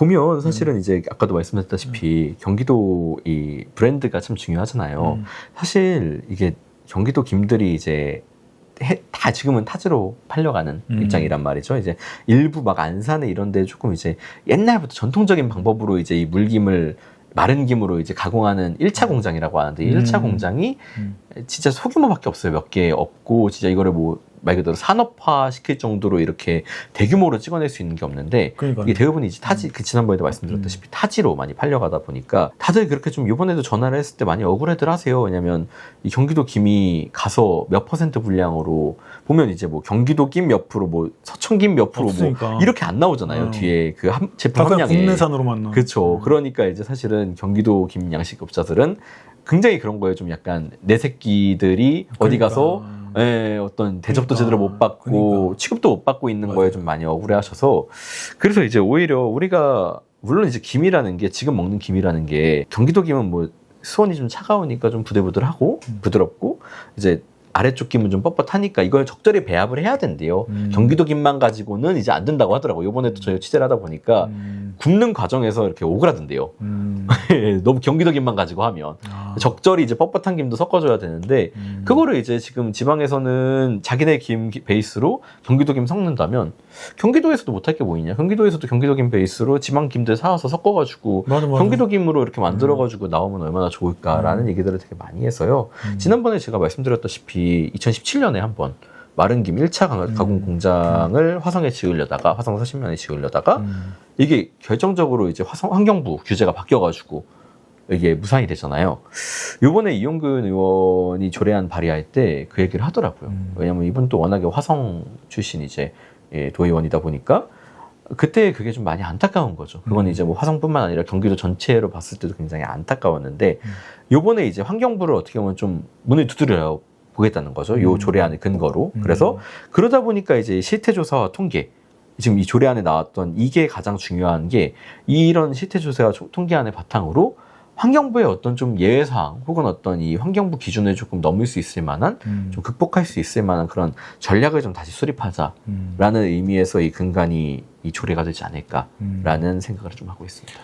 보면 사실은 이제 아까도 말씀드렸다시피 경기도 이 브랜드가 참 중요하잖아요. 음. 사실 이게 경기도 김들이 이제 해- 다 지금은 타지로 팔려가는 음. 입장이란 말이죠. 이제 일부 막 안산에 이런데 조금 이제 옛날부터 전통적인 방법으로 이제 이 물김을 마른 김으로 이제 가공하는 1차 공장이라고 하는데 이 음. 1차 공장이 음. 진짜 소규모밖에 없어요. 몇 개 없고 진짜 이거를 뭐 말 그대로 산업화 시킬 정도로 이렇게 대규모로 찍어낼 수 있는 게 없는데 그러니까 이게 대부분 이제 타지 그 지난번에도 말씀드렸다시피 타지로 많이 팔려가다 보니까 다들 그렇게 좀 이번에도 전화를 했을 때 많이 억울해들 하세요. 왜냐면 이 경기도 김이 가서 몇 퍼센트 분량으로 보면 이제 뭐 경기도 김 옆으로 뭐 서천 김 옆으로 없으니까. 뭐 이렇게 안 나오잖아요. 어. 뒤에 그 함- 다 제품 함량에 국내산으로만 나와. 그렇죠. 그러니까 이제 사실은 경기도 김 양식업자들은 굉장히 그런 거에 좀 약간 내 새끼들이 어디 그러니까. 가서 예, 어떤 대접도 그러니까. 제대로 못 받고 그러니까. 취급도 못 받고 있는 맞아요. 거에 좀 많이 억울해 하셔서 그래서 이제 오히려 우리가 물론 이제 김이라는 게 지금 먹는 김이라는 게 경기도 김은 뭐 수온이 좀 차가우니까 좀 부들부들하고 음. 부드럽고 이제 아래쪽 김은 좀 뻣뻣하니까 이걸 적절히 배합을 해야 된대요. 음. 경기도 김만 가지고는 이제 안 된다고 하더라고요. 이번에도 저희 취재를 하다 보니까 음. 굽는 과정에서 이렇게 오그라든대요. 음. 너무 경기도 김만 가지고 하면 아. 적절히 이제 뻣뻣한 김도 섞어줘야 되는데 음. 그거를 이제 지금 지방에서는 자기네 김 기- 베이스로 경기도 김 섞는다면 경기도에서도 못할 게 뭐 있냐? 경기도에서도 경기도 김 베이스로 지방 김들 사와서 섞어가지고 맞아, 맞아. 경기도 김으로 이렇게 만들어가지고 나오면 얼마나 좋을까라는 음. 얘기들을 되게 많이 해서요. 음. 지난번에 제가 말씀드렸다시피 2017년에 한번 마른 김 1차 가공 음. 공장을 화성에 지으려다가 화성 40년에 지으려다가 음. 이게 결정적으로 이제 화성 환경부 규제가 바뀌어가지고 이게 무산이 되잖아요. 요번에 이용근 의원이 조례안 발의할 때 그 얘기를 하더라고요. 음. 왜냐면 이분 또 워낙에 화성 출신 이제 예, 도의원이다 보니까 그때 그게 좀 많이 안타까운 거죠. 그건 음. 이제 뭐 화성뿐만 아니라 경기도 전체로 봤을 때도 굉장히 안타까웠는데 음. 요번에 이제 환경부를 어떻게 보면 좀 문을 두드려 보겠다는 거죠. 요 음. 조례안의 근거로. 음. 그래서 그러다 보니까 이제 실태조사와 통계 지금 이 조례안에 나왔던 이게 가장 중요한 게 이런 실태조사와 조- 통계안의 바탕으로 환경부의 어떤 좀 예외사항 혹은 어떤 이 환경부 기준을 조금 넘을 수 있을 만한 음. 좀 극복할 수 있을 만한 그런 전략을 좀 다시 수립하자라는 음. 의미에서 이 근간이 이 조례가 되지 않을까라는 음. 생각을 좀 하고 있습니다.